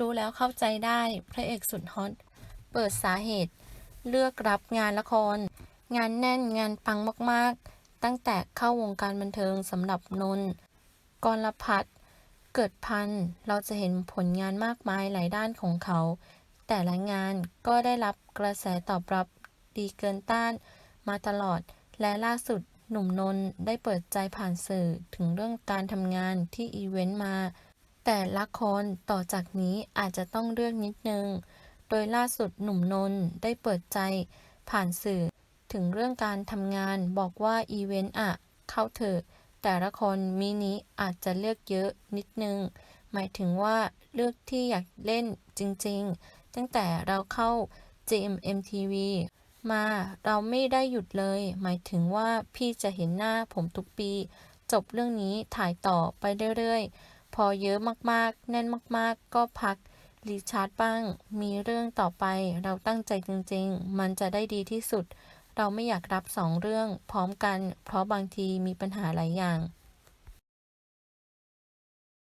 รู้แล้วเข้าใจได้ พระเอกสุดฮอต เปิดสาเหตุ เลือกรับงานละคร งานแน่นงานปังมากๆ ตั้งแต่เข้าวงการบันเทิงสำหรับนนท์กรพัฒน์เกิดพันเราจะเห็นผลงานมากมายหลายด้านของเขา แต่ละงานก็ได้รับกระแสตอบรับดีเกินต้าน มาตลอด และล่าสุดหนุ่มนนท์ได้เปิดใจผ่านสื่อถึงเรื่องการทำงานที่อีเวนต์มา แต่ละคนต่อจากนี้อาจจะต้องเลือกนิดนึง โดยล่าสุดหนุ่มนนท์ได้เปิดใจผ่านสื่อ ถึงเรื่องการทำงานบอกว่าอีเวนต์อะเข้าเถอะ แต่ละคนมินิอาจจะเลือกเยอะนิดนึง หมายถึงว่าเลือกที่อยากเล่นจริงๆ ตั้งแต่เราเข้า GMMTV มาเราไม่ได้หยุดเลย หมายถึงว่าพี่จะเห็นหน้าผมทุกปี จบเรื่องนี้ถ่ายต่อไปเรื่อยๆ พอเยอะมากๆ แน่นมากๆ ก็พักรีชาร์จบ้าง มีเรื่องต่อไปเราตั้งใจจริงๆ มันจะได้ดีที่สุด เราไม่อยากรับสองเรื่องพร้อมกัน เพราะบางทีมีปัญหาหลายอย่าง